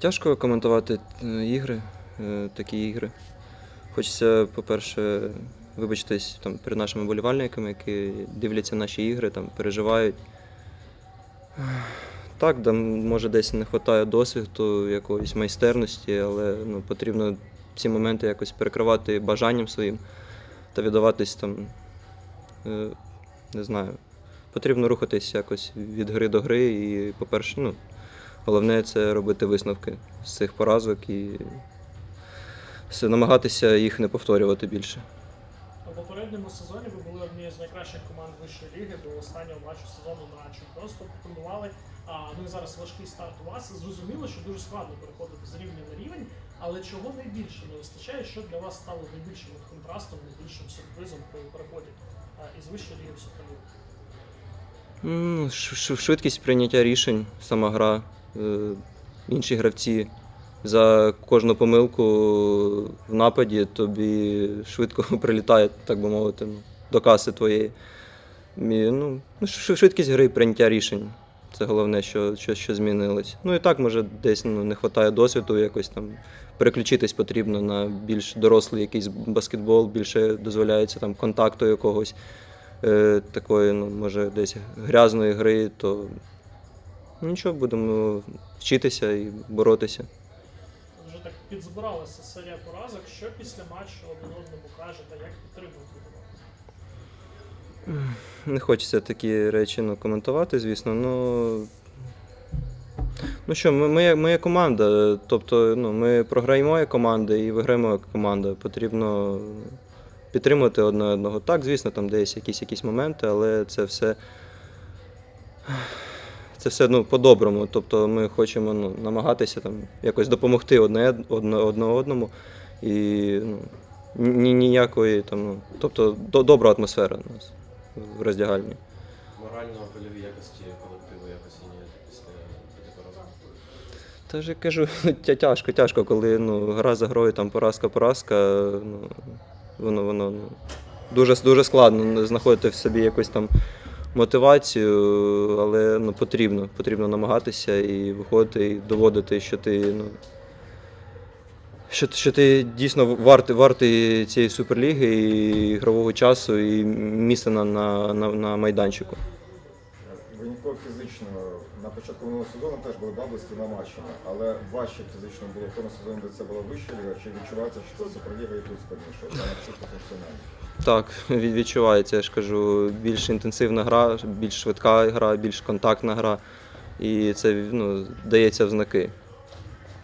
Тяжко коментувати е, ігри, е, такі ігри. Хочеться, по-перше, вибачитись там, перед нашими болівальниками, які дивляться наші ігри, там, переживають. Так, там, може десь не вистачає досвіду, якоїсь майстерності, але ну, потрібно ці моменти якось перекривати бажанням своїм та віддаватись там, е, не знаю, потрібно рухатись якось від гри до гри і, по-перше, ну, Головне це робити висновки з цих поразок і намагатися їх не повторювати більше. У попередньому сезоні ви були однією з найкращих команд вищої ліги до останнього матчу сезону на чемпіонство претендували. А ну і зараз важкий старт у вас. Зрозуміло, що дуже складно переходити з рівня на рівень, але чого найбільше не вистачає, що для вас стало найбільшим контрастом, найбільшим сюрпризом при переході із вищої ліги в ш- Швидкість прийняття рішень, сама гра, інші гравці. За кожну помилку в нападі тобі швидко прилітає, так би мовити, ну, до каси твоєї. Мі- Ну, ну, швидкість гри і прийняття рішень. Це головне, що, що, що змінилось. Ну і так, може, десь ну, не вистачає досвіду, якось там переключитись потрібно на більш дорослий якийсь баскетбол, більше дозволяється там контакту якогось е, такої, ну, може, десь грязної гри, то нічого, будемо вчитися і боротися. Вже так підзбиралася серія поразок. Що після матчу один одному кажете, як підтримуєте команду? Не хочеться такі речі ну, коментувати, звісно. Ну, ну що, ми, ми, ми є команда. Тобто ну, ми програємо як команда і виграємо як команда. Потрібно підтримувати одне одного. Так, звісно, там десь якісь, якісь моменти, але це все. Це все ну, по-доброму. Тобто ми хочемо ну, намагатися там, якось допомогти одне, одне, одне одному. І ну, ні, ніякої там, ну, тобто до, добра атмосфера у нас в роздягальні. Морально-вольові якості колективу якось змінюєте після поразок? Та ж я кажу, тяжко, тяжко, коли ну, гра за грою, там поразка, поразка, ну, воно, воно ну, дуже, дуже складно знаходити в собі якусь там мотивацію, але ну, потрібно, потрібно намагатися і виходити, і доводити, що ти, ну, що, що ти дійсно вартий, вартий цієї суперліги і ігрового часу, і місця на, на, на, на майданчику. Винятково фізично на початку минулого сезону теж були баблисті намачені, але важче фізично було в тому сезоні, де це була вища ліга, чи відчувається, що це суперліга і тут складніше, саме чисто функціонально. Так, від- відчувається, я ж кажу, більш інтенсивна гра, більш швидка гра, більш контактна гра. І це ну, дається в знаки,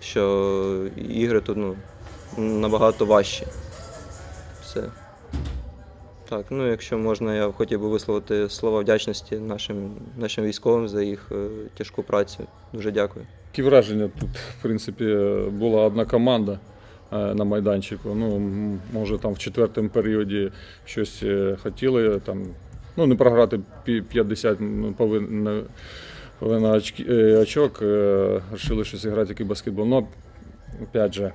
що ігри тут ну, набагато важчі. Все. Так, ну якщо можна, я хотів би висловити слова вдячності нашим, нашим військовим за їх е, тяжку працю. Дуже дякую. Такі враження тут, в принципі, була одна команда е, на майданчику. Ну, може, там в четвертому періоді щось е, хотіли, там, ну, не програти 50 ну, очки, е, очок, е, вирішили щось грати який баскетбол. Ну, опять же,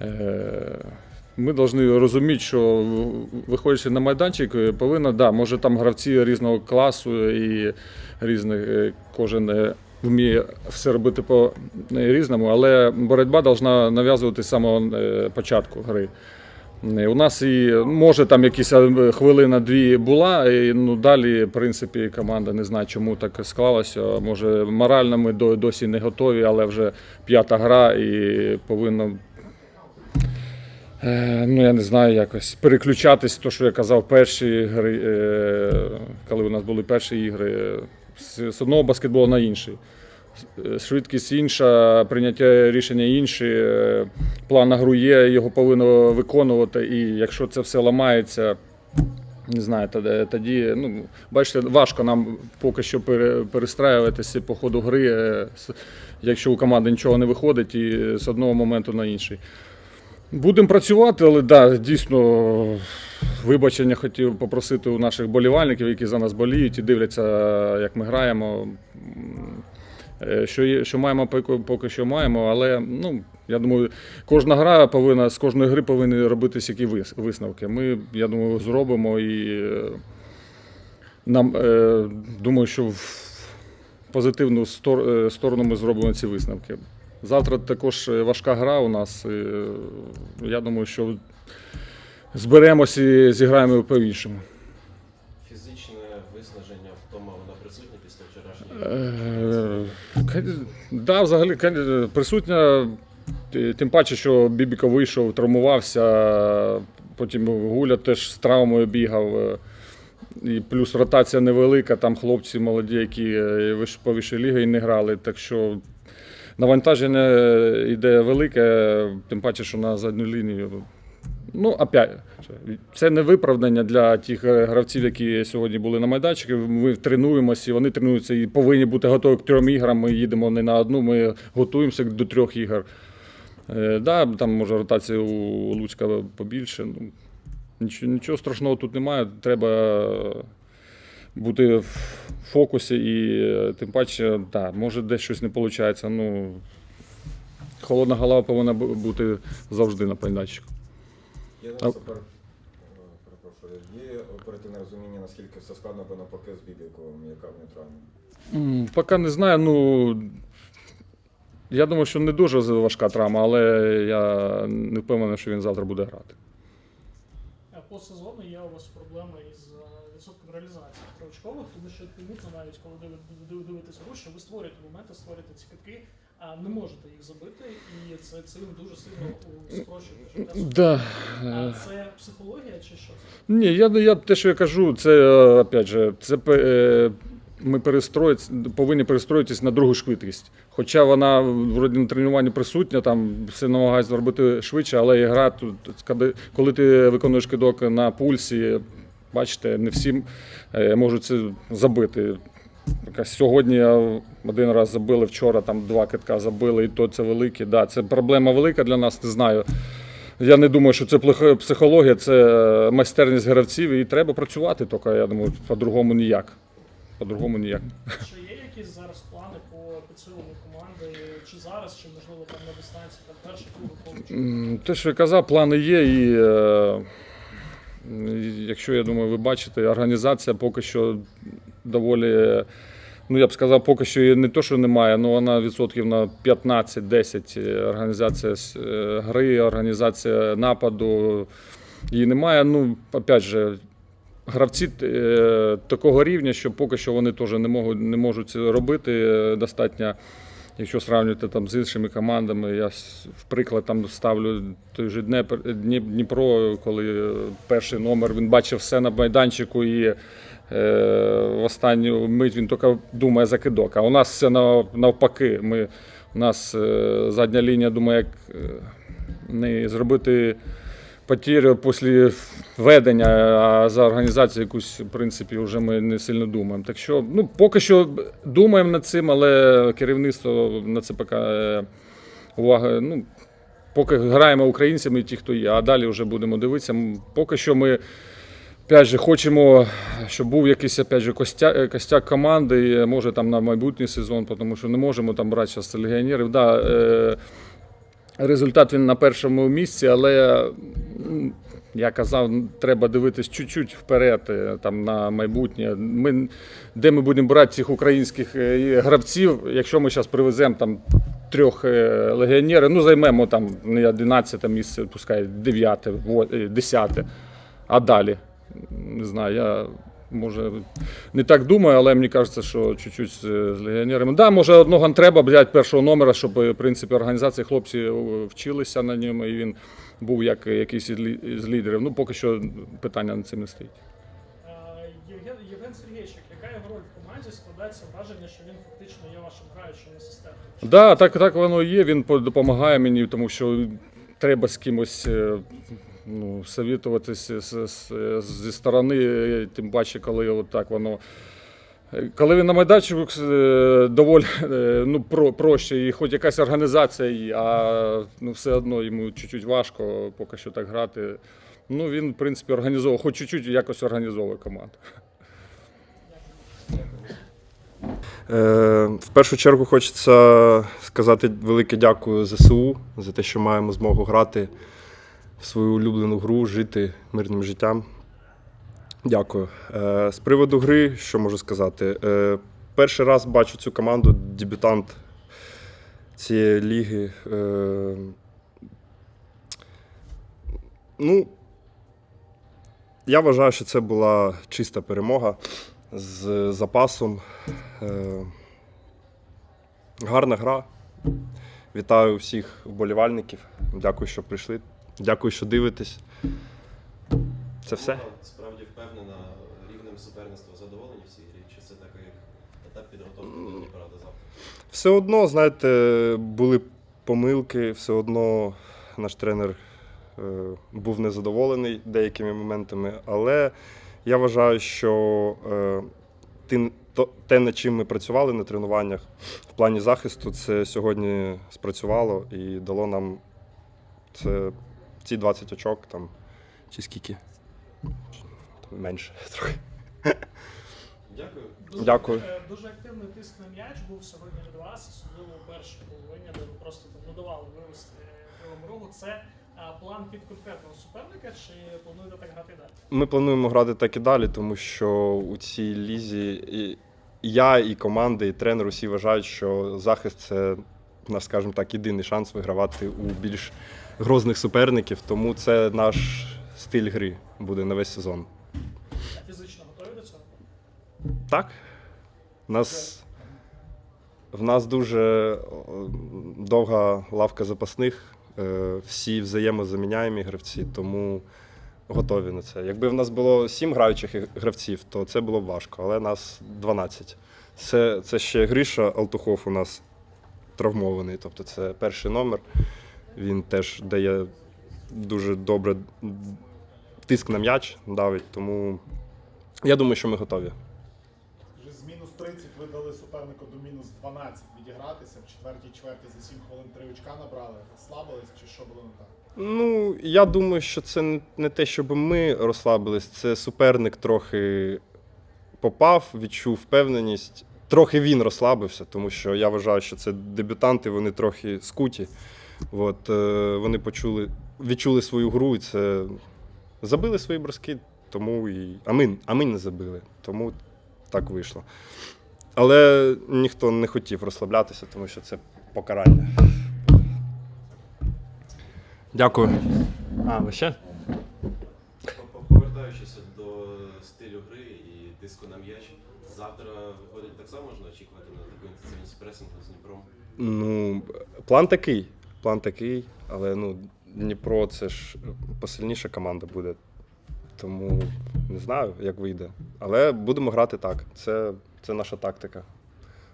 е, ми повинні розуміти, що виходячи на майданчик, е, повинна, да, може там гравці різного класу і різних, е, кожен е, вміє все робити по е, різному, але боротьба повинна нав'язувати з самого е, початку гри. Е, У нас і може там якісь хвилина-дві була, і ну далі, в принципі, команда не знає, чому так склалося. Може, морально ми до- досі не готові, але вже п'ята гра і повинно. Ну, я не знаю, якось переключатись, то, що я казав, перші гри, коли у нас були перші ігри, з, одного баскетболу на інший. Швидкість інша, прийняття рішення інші, е, план на гру є, його повинно виконувати. І якщо це все ламається, не знаю, тоді, тоді ну, бачите, важко нам поки що перестраюватися по ходу гри, е, якщо у команди нічого не виходить і з одного моменту на інший. Будемо працювати, але да, дійсно вибачення хотів попросити у наших болівальників, які за нас боліють і дивляться, як ми граємо. Е, Що, є, що маємо, поки, що маємо, але ну, я думаю, кожна гра повинна з кожної гри повинні робитися які вис- висновки. Ми, я думаю, зробимо і е, нам е, думаю, що в позитивну сторону ми зробимо ці висновки. Завтра також е, важка гра у нас. е, Я думаю, що зберемося і зіграємо по-іншому. Фізичне виснаження, втома, вона присутня після вчорашньої. Е, ка- Да, взагалі присутня. Тим паче, що Бібіко вийшов, травмувався, потім Гуля теж з травмою бігав. е, І плюс ротація невелика, там хлопці молоді, які е, по вищій лігі і не грали. Так що навантаження йде велике, тим паче, що на задню лінію. Ну, опять, це не виправдання для тих е, гравців, які сьогодні були на майданчику. Ми тренуємося, вони тренуються і повинні бути готові к трьом іграм. Ми їдемо не на одну, ми готуємося до трьох ігор. Е, да, там може ротація у Луцька побільше. Ну, нічого страшного тут немає. Треба бути в фокусі і е, тим паче, да, може десь щось не виходить. Ну, холодна голова повинна бути завжди на майданчику. Є А- нас е, перепрошую, є оперативне розуміння, наскільки все складно, бо навпаки з Бібіковим, яка в. М, Поки не знаю. Ну я думаю, що не дуже важка травма, але я не впевнений, що він завтра буде грати. Е, По сезону є у вас проблеми із е, відсотком реалізації тривочкових, тому що помітно навіть коли диви- диви- дивитися гру, що ви створюєте моменти, створюєте ці китки, а не можете їх забити, і це цим дуже сильно спрощує життя. Да. А це психологія чи що? Ні, я, я те, що я кажу, це е, опять же, це е, ми перестроїць, повинні перестроїтись на другу швидкість. Хоча вона вроді на тренуванні присутня, там все намагається зробити швидше, але і гра тут, коли- ти виконуєш кидок на пульсі, бачите, не всі е, можуть це забити. Сьогодні один раз забили, вчора там два китка забили, і то це велике. Да, це проблема велика для нас, не знаю. Я не думаю, що це психологія, це е, майстерність гравців, і треба працювати, тільки я думаю, по-другому ніяк. По-другому ніяк. Чи є якісь зараз плани по підсиленню команди, чи зараз, чи можливо там на дистанції, там перший круг Те, що я казав, плани є, і е, якщо я думаю, ви бачите, організація поки що доволі. Ну, я б сказав, поки що не то, що немає, але вона відсотків на 15-10 організація е, гри, організація нападу. Її немає. Ну, опять же, гравці е, такого рівня, що поки що вони теж не можуть, не можуть робити е, достатньо. Якщо сравнювати там з іншими командами, я в приклад там ставлю той же Дніпро, коли перший номер він бачив все на майданчику і е, в останню мить він тільки думає за кидок. А у нас все навпаки. Ми, у нас задня лінія думає, як не зробити потірю після ведення, а за організацію якусь, в принципі, вже ми не сильно думаємо. Так що, ну, поки що думаємо над цим, але керівництво на це поки е, уваги. Ну, поки граємо українцями, ті, хто є, а далі вже будемо дивитися. Поки що ми. Опять же, хочемо, щоб був якийсь опять же, костяк, костяк команди, може там на майбутній сезон, тому що не можемо там брати зараз легіонерів. Да, е, результат він на першому місці, але я казав, треба дивитись чуть-чуть вперед, е, там на майбутнє. Ми, де ми будемо брати цих українських е, гравців, якщо ми зараз привеземо там трьох е, легіонерів, ну займемо там не 11 місце, пускай 9, 10, а далі. Не знаю, я може не так думаю, але мені кажеться, що чуть-чуть з, з легіонерами. Да, може, одного треба взяти першого номера, щоб в принципі організації хлопці е, вчилися на ньому, і він був як якийсь із з лідерів. Ну, поки що питання над цим не стоїть. Е, Євген, Сергійчик, яка його роль в команді складається враження, що він фактично є вашим граючим асистентом? Да, так, так воно і є. Він допомагає мені, тому що треба з кимось е, ну, совітуватися з, з, зі сторони, тим паче, коли от так воно. Коли він на майданчику е, доволі е, ну, про, проще, і хоч якась організація, а ну, все одно йому чуть-чуть важко поки що так грати. Ну, він, в принципі, організовує, хоч чуть-чуть якось організовує команду. Е, В першу чергу хочеться сказати велике дякую ЗСУ за те, що маємо змогу грати в свою улюблену гру, жити мирним життям. Дякую. Е, З приводу гри, що можу сказати? Е, Перший раз бачу цю команду, дебютант. цієї ліги. Е, ну, я вважаю, що це була чиста перемога з запасом. Гарна гра. Вітаю всіх вболівальників. Дякую, що прийшли. Дякую, що дивитесь. Це все. Справді впевнена рівнем суперництва задоволені в цій грі? Чи це такий етап підготовки до Дніпра до завтра? Все одно, знаєте, були помилки, все одно наш тренер е, був незадоволений деякими моментами, але я вважаю, що е, ти- те, над чим ми працювали на тренуваннях в плані захисту, це сьогодні спрацювало і дало нам це, ці 20 очок там, чи скільки? Там Менше трохи. Дякую. Дуже, Дякую. е, Дуже активний тиск на м'яч був сьогодні від вас, особливо у першій половині, де ви просто там давали вивести Кривому Рогу. Це е, план під конкретного суперника, чи плануєте так грати далі? Ми плануємо грати так і далі, тому що у цій лізі і і я, і команди, і тренер усі вважають, що захист це наш, скажімо так, єдиний шанс вигравати у більш грозних суперників. Тому це наш стиль гри буде на весь сезон. А Фізично готові до цього? Так. У нас, в нас дуже е, довга лавка запасних, е, всі взаємозаміняємі гравці, тому готові на це. Якби в нас було сім граючих гравців, то це було б важко, але нас 12. Це, це ще Гриша Алтухов у нас травмований, тобто це перший номер. Він теж дає дуже добре тиск на м'яч, давить, тому я думаю, що ми готові. Вже з мінус 30 ви дали супернику до мінус 12 відігратися. В четвертій чверті за 7 хвилин 3 очка набрали. Слабились чи що було не так? Ну, я думаю, що це не те, щоб ми розслабились, це суперник трохи попав, відчув впевненість. Трохи він розслабився, тому що я вважаю, що це дебютанти, вони трохи скуті. От, е, вони почули, відчули свою гру і це забили свої броски, тому і. А ми, а ми не забили, тому так вийшло. Але ніхто не хотів розслаблятися, тому що це покарання. Дякую. А, ви ще? Повертаючись до стилю гри і тиску на м'яч, завтра виходить так само можна очікувати на таку інтенсивність пресингу з Дніпром. Ну, план такий. План такий, але ну, Дніпро це ж посильніша команда буде. Тому не знаю, як вийде. Але будемо грати так. Це, це наша тактика.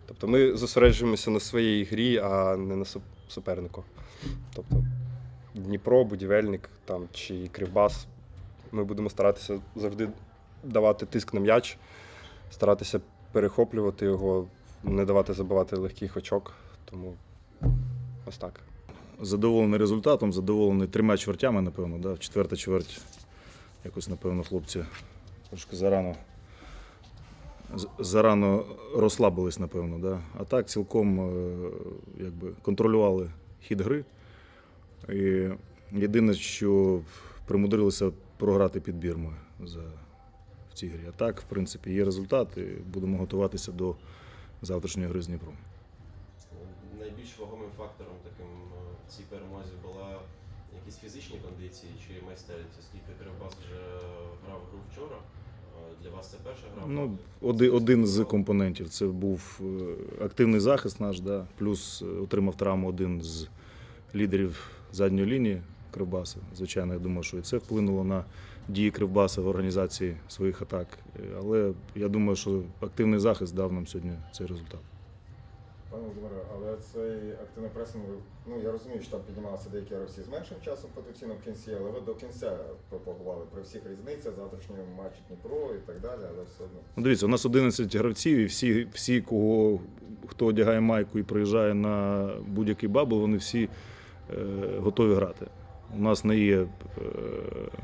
Тобто ми зосереджуємося на своїй грі, а не на супернику. Тобто Дніпро, будівельник там, чи Кривбас. Ми будемо старатися завжди давати тиск на м'яч, старатися перехоплювати його, не давати забивати легких очок. Тому ось так. Задоволений результатом, задоволений трьома чвертями, напевно. Да? Четверта чверть якось, напевно, хлопці трошки зарано, зарано розслабились, напевно. Да? А так цілком е, якби, контролювали хід гри. І єдине, що примудрилися програти підбір ми за, в цій грі. А так, в принципі, є результат, і будемо готуватися до завтрашньої гри з Дніпром. Найбільш вагомим фактором цій перемозі була якісь фізичні кондиції чи майстерність, оскільки Кривбас вже грав гру вчора. Е, Для вас це перша гра? Ну, один, один з компонентів це був е, активний захист наш, да, плюс е, отримав травму один з лідерів задньої лінії Кривбаса. Звичайно, я думаю, що і це вплинуло на дії Кривбаса в організації своїх атак. Але я думаю, що активний захист дав нам сьогодні цей результат. Пане Володимире, але цей активний пресинг, ну я розумію, що там піднімалися деякі гравці з меншим часом потенційно в кінці, але ви до кінця пропагували при всіх різницях, завтрашньому матчі Дніпро і так далі, але все одно. Ну, дивіться, у нас 11 гравців, і всі, всі кого, хто одягає майку і приїжджає на будь-який бабл, вони всі е, готові грати. У нас не є е,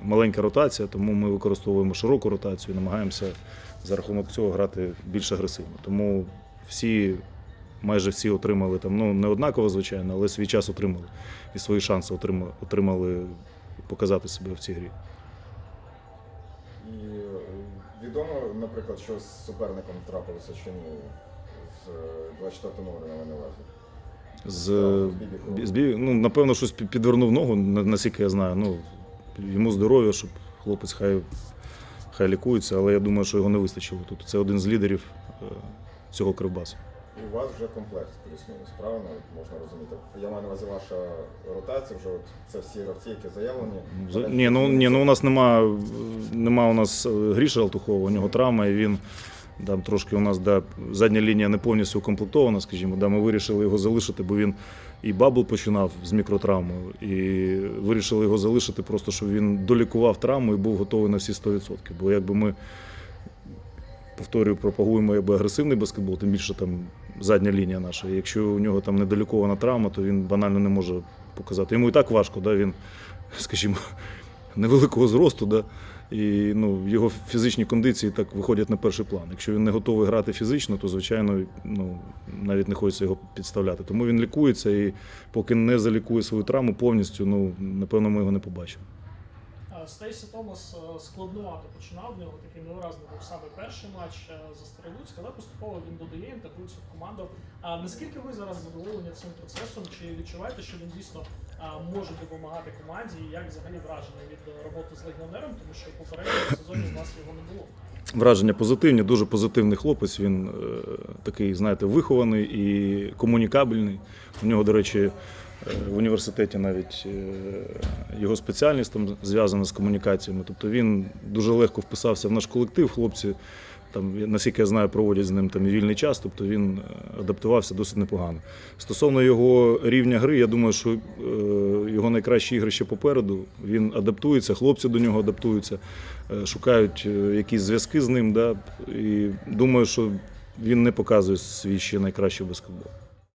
маленька ротація, тому ми використовуємо широку ротацію, намагаємося за рахунок цього грати більш агресивно. Тому всі, майже всі отримали там, ну не однаково, звичайно, але свій час отримали і свої шанси отримали, отримали показати себе в цій грі. І е, відомо, наприклад, що з суперником трапилося чи ні з е, 24 номером на мене увазі. З, З з бі- ну, напевно, щось підвернув ногу, наскільки я знаю. Ну, йому здоров'я, щоб хлопець хай, хай лікується, але я думаю, що його не вистачило тут. Це один з лідерів е, цього кривбасу. І у вас вже комплект плюс-мінус, правильно? Можна розуміти. Я маю на увазі ваша ротація, вже от це всі гравці, які заявлені. За- Ні, ну, ні, ну у нас нема, нема у нас е, Гріша Алтухова, у нього травма, і він там трошки у нас да, задня лінія не повністю укомплектована, скажімо. Да, ми вирішили його залишити, бо він і бабл починав з мікротравмою, і вирішили його залишити просто, щоб він долікував травму і був готовий на всі 100%. Бо якби ми, повторюю, пропагуємо якби агресивний баскетбол, тим більше там задня лінія наша. Якщо у нього там недолікована травма, то він банально не може показати. Йому і так важко, да, він, скажімо, невеликого зросту, да, і ну, його фізичні кондиції так виходять на перший план. Якщо він не готовий грати фізично, то звичайно ну, навіть не хочеться його підставляти. Тому він лікується і поки не залікує свою травму повністю, ну напевно, ми його не побачимо. Е, Стейсі Томас е, складнувато починав, в нього такий невиразний був саме перший матч е, за Стародуцьк, але поступово він додає, інтегрується в команду. А наскільки ви зараз задоволені цим процесом? Чи відчуваєте, що він дійсно може допомагати команді? І як взагалі вражений від е, роботи з легіонером, тому що в попередньому сезоні у вас його не було? Враження позитивні, дуже позитивний хлопець. Він е, такий, знаєте, вихований і комунікабельний. У нього, до речі, е, в університеті навіть е, його спеціальність там зв'язана з комунікаціями. Тобто він дуже легко вписався в наш колектив. Хлопці, там, наскільки я знаю, проводять з ним там вільний час, тобто він е, адаптувався досить непогано. Стосовно його рівня гри, я думаю, що е, його найкращі ігри ще попереду. Він адаптується, хлопці до нього адаптуються, шукають якісь зв'язки з ним. Да, і думаю, що він не показує свій ще найкращий баскетбол.